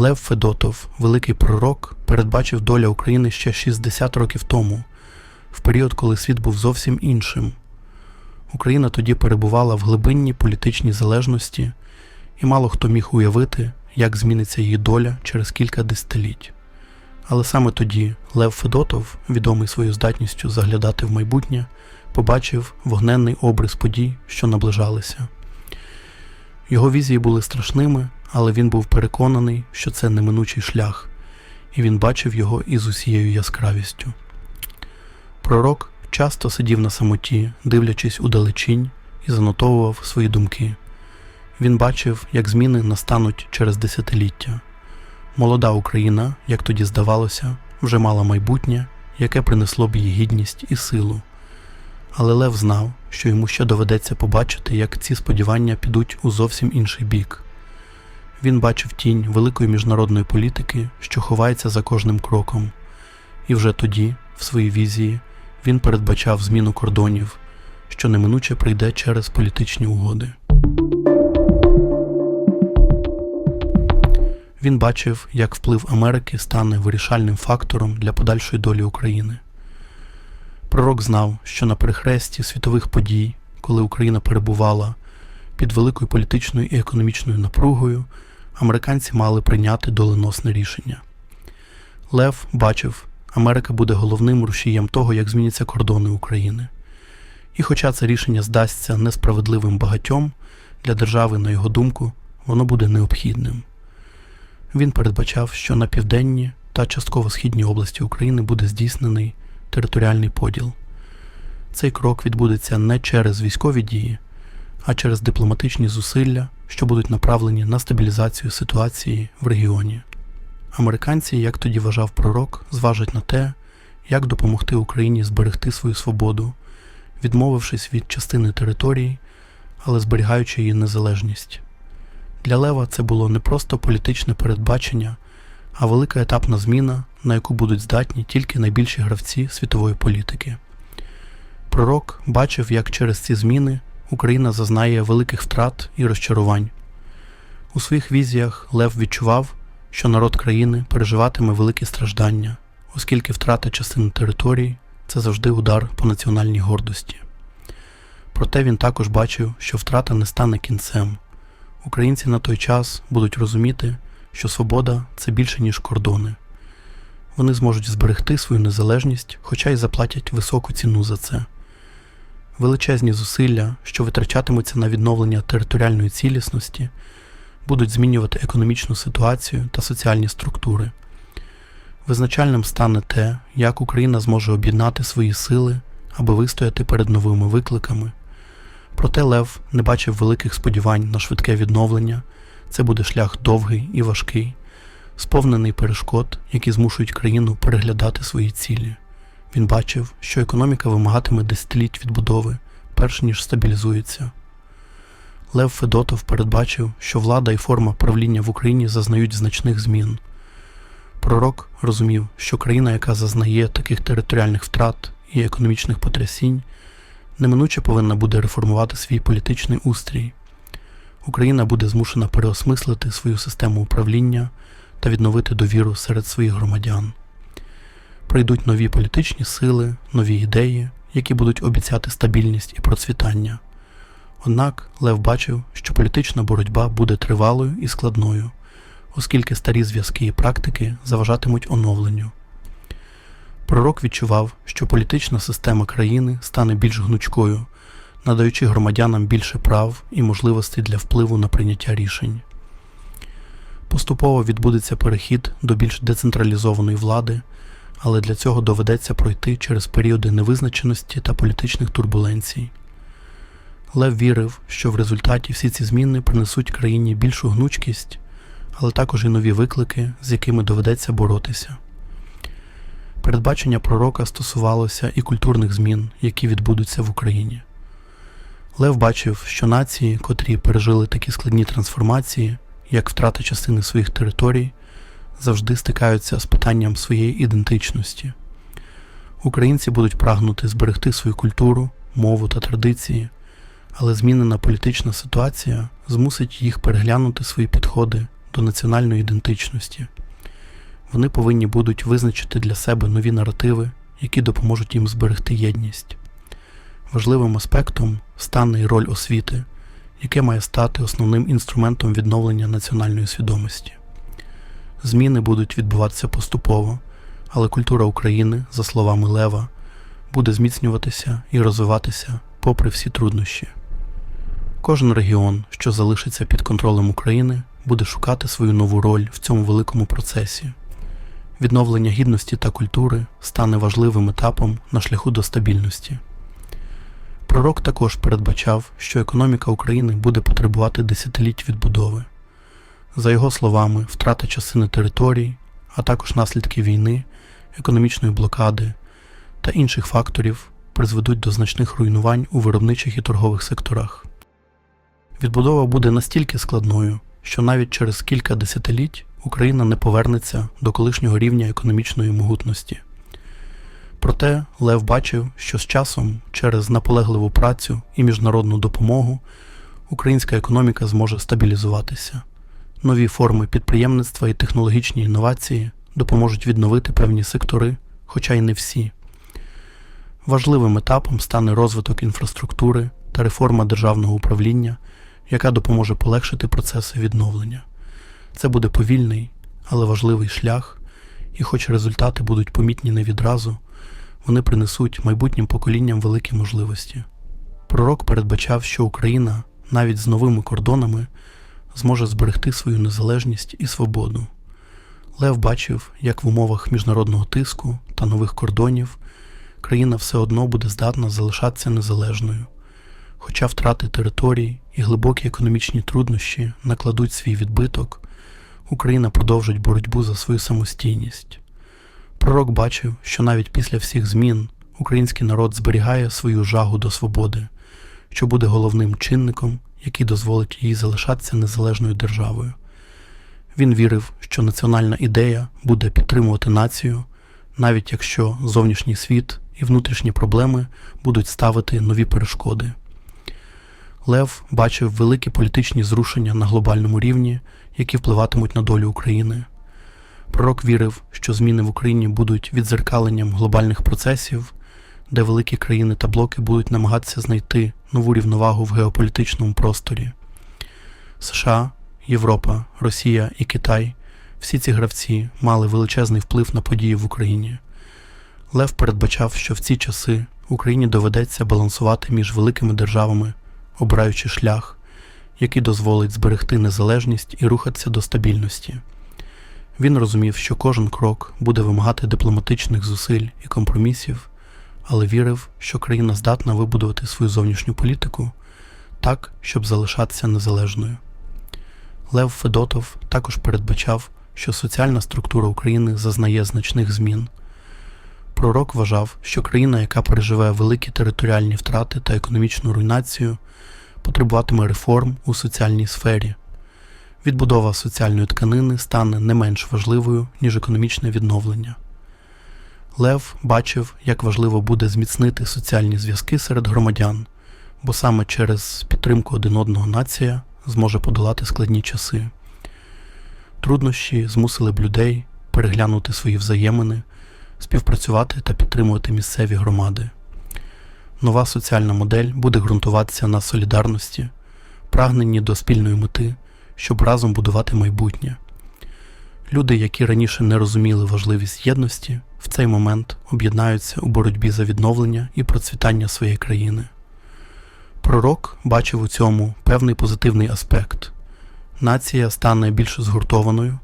Лев Федотов, великий пророк, передбачив доля України ще 60 років тому, в період, коли світ був зовсім іншим. Україна тоді перебувала в глибинній політичній залежності, і мало хто міг уявити, як зміниться її доля через кілька десятиліть. Але саме тоді Лев Федотов, відомий своєю здатністю заглядати в майбутнє, побачив вогненний обрис подій, що наближалися. Його візії були страшними, але він був переконаний, що це неминучий шлях, і він бачив його із усією яскравістю. Пророк часто сидів на самоті, дивлячись удалечінь, і занотовував свої думки. Він бачив, як зміни настануть через десятиліття. Молода Україна, як тоді здавалося, вже мала майбутнє, яке принесло б їй гідність і силу. Але Лев знав, що йому ще доведеться побачити, як ці сподівання підуть у зовсім інший бік. Він бачив тінь великої міжнародної політики, що ховається за кожним кроком, і вже тоді, в своїй візії, він передбачав зміну кордонів, що неминуче прийде через політичні угоди. Він бачив, як вплив Америки стане вирішальним фактором для подальшої долі України. Пророк знав, що на перехресті світових подій, коли Україна перебувала під великою політичною і економічною напругою, американці мали прийняти доленосне рішення. Лев бачив, Америка буде головним рушієм того, як зміняться кордони України. І хоча це рішення здасться несправедливим багатьом, для держави, на його думку, воно буде необхідним. Він передбачав, що на південні та частково східній області України буде здійснений територіальний поділ. Цей крок відбудеться не через військові дії, а через дипломатичні зусилля, що будуть направлені на стабілізацію ситуації в регіоні. Американці, як тоді вважав пророк, зважать на те, як допомогти Україні зберегти свою свободу, відмовившись від частини території, але зберігаючи її незалежність. Для Лева це було не просто політичне передбачення, а велика етапна зміна, на яку будуть здатні тільки найбільші гравці світової політики. Пророк бачив, як через ці зміни Україна зазнає великих втрат і розчарувань. У своїх візіях Лев відчував, що народ країни переживатиме великі страждання, оскільки втрата частини території це завжди удар по національній гордості. Проте він також бачив, що втрата не стане кінцем. Українці на той час будуть розуміти, що свобода це більше, ніж кордони. Вони зможуть зберегти свою незалежність, хоча й заплатять високу ціну за це. Величезні зусилля, що витрачатимуться на відновлення територіальної цілісності, будуть змінювати економічну ситуацію та соціальні структури. Визначальним стане те, як Україна зможе об'єднати свої сили, аби вистояти перед новими викликами. Проте Лев не бачив великих сподівань на швидке відновлення. Це буде шлях довгий і важкий, сповнений перешкод, які змушують країну переглядати свої цілі. Він бачив, що економіка вимагатиме десятиліть відбудови, перш ніж стабілізується. Лев Федотов передбачив, що влада і форма правління в Україні зазнають значних змін. Пророк розумів, що країна, яка зазнає таких територіальних втрат і економічних потрясінь, неминуче повинна буде реформувати свій політичний устрій. Україна буде змушена переосмислити свою систему управління та відновити довіру серед своїх громадян. Прийдуть нові політичні сили, нові ідеї, які будуть обіцяти стабільність і процвітання. Однак Лев бачив, що політична боротьба буде тривалою і складною, оскільки старі зв'язки і практики заважатимуть оновленню. Пророк відчував, що політична система країни стане більш гнучкою, надаючи громадянам більше прав і можливостей для впливу на прийняття рішень. Поступово відбудеться перехід до більш децентралізованої влади, але для цього доведеться пройти через періоди невизначеності та політичних турбуленцій. Лев вірив, що в результаті всі ці зміни принесуть країні більшу гнучкість, але також і нові виклики, з якими доведеться боротися. Передбачення пророка стосувалося і культурних змін, які відбудуться в Україні. Лев бачив, що нації, котрі пережили такі складні трансформації, як втрата частини своїх територій, завжди стикаються з питанням своєї ідентичності. Українці будуть прагнути зберегти свою культуру, мову та традиції, але змінена політична ситуація змусить їх переглянути свої підходи до національної ідентичності. Вони повинні будуть визначити для себе нові наративи, які допоможуть їм зберегти єдність. Важливим аспектом стане і роль освіти, яке має стати основним інструментом відновлення національної свідомості. Зміни будуть відбуватися поступово, але культура України, за словами Лева, буде зміцнюватися і розвиватися попри всі труднощі. Кожен регіон, що залишиться під контролем України, буде шукати свою нову роль в цьому великому процесі. Відновлення гідності та культури стане важливим етапом на шляху до стабільності. Пророк також передбачав, що економіка України буде потребувати десятиліть відбудови. За його словами, втрата частини територій, а також наслідки війни, економічної блокади та інших факторів призведуть до значних руйнувань у виробничих і торгових секторах. Відбудова буде настільки складною, що навіть через кілька десятиліть Україна не повернеться до колишнього рівня економічної могутності. Проте Лев бачив, що з часом, через наполегливу працю і міжнародну допомогу, українська економіка зможе стабілізуватися. Нові форми підприємництва і технологічні інновації допоможуть відновити певні сектори, хоча й не всі. Важливим етапом стане розвиток інфраструктури та реформа державного управління, яка допоможе полегшити процеси відновлення. Це буде повільний, але важливий шлях, і хоч результати будуть помітні не відразу, вони принесуть майбутнім поколінням великі можливості. Пророк передбачав, що Україна навіть з новими кордонами зможе зберегти свою незалежність і свободу. Лев бачив, як в умовах міжнародного тиску та нових кордонів країна все одно буде здатна залишатися незалежною, хоча втрати територій і глибокі економічні труднощі накладуть свій відбиток, Україна продовжить боротьбу за свою самостійність. Пророк бачив, що навіть після всіх змін український народ зберігає свою жагу до свободи, що буде головним чинником, який дозволить їй залишатися незалежною державою. Він вірив, що національна ідея буде підтримувати націю, навіть якщо зовнішній світ і внутрішні проблеми будуть ставити нові перешкоди. Лев бачив великі політичні зрушення на глобальному рівні, які впливатимуть на долю України. Пророк вірив, що зміни в Україні будуть відзеркаленням глобальних процесів, де великі країни та блоки будуть намагатися знайти нову рівновагу в геополітичному просторі. США, Європа, Росія і Китай всі ці гравці мали величезний вплив на події в Україні. Лев передбачав, що в ці часи Україні доведеться балансувати між великими державами, обираючи шлях, який дозволить зберегти незалежність і рухатися до стабільності. Він розумів, що кожен крок буде вимагати дипломатичних зусиль і компромісів, але вірив, що країна здатна вибудувати свою зовнішню політику так, щоб залишатися незалежною. Лев Федотов також передбачав, що соціальна структура України зазнає значних змін. Пророк вважав, що країна, яка переживе великі територіальні втрати та економічну руйнацію, потребуватиме реформ у соціальній сфері. Відбудова соціальної тканини стане не менш важливою, ніж економічне відновлення. Лев бачив, як важливо буде зміцнити соціальні зв'язки серед громадян, бо саме через підтримку один одного нація зможе подолати складні часи. Труднощі змусили б людей переглянути свої взаємини, співпрацювати та підтримувати місцеві громади. Нова соціальна модель буде ґрунтуватися на солідарності, прагненні до спільної мети, щоб разом будувати майбутнє. Люди, які раніше не розуміли важливість єдності, в цей момент об'єднаються у боротьбі за відновлення і процвітання своєї країни. Пророк бачив у цьому певний позитивний аспект. Нація стане більш згуртованою,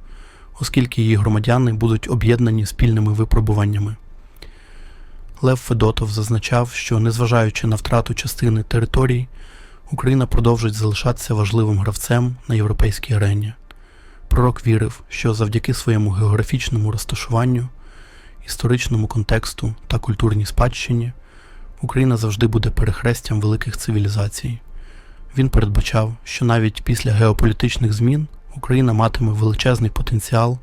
оскільки її громадяни будуть об'єднані спільними випробуваннями. Лев Федотов зазначав, що, незважаючи на втрату частини територій, Україна продовжить залишатися важливим гравцем на європейській арені. Пророк вірив, що завдяки своєму географічному розташуванню, історичному контексту та культурній спадщині Україна завжди буде перехрестям великих цивілізацій. Він передбачав, що навіть після геополітичних змін Україна матиме величезний потенціал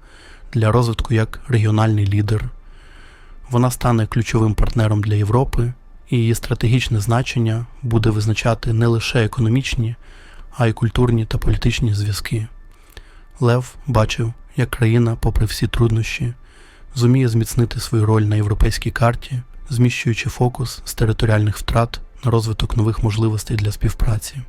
для розвитку як регіональний лідер. Вона стане ключовим партнером для Європи, і її стратегічне значення буде визначати не лише економічні, а й культурні та політичні зв'язки. Лев бачив, як країна, попри всі труднощі, зуміє зміцнити свою роль на європейській карті, зміщуючи фокус з територіальних втрат на розвиток нових можливостей для співпраці.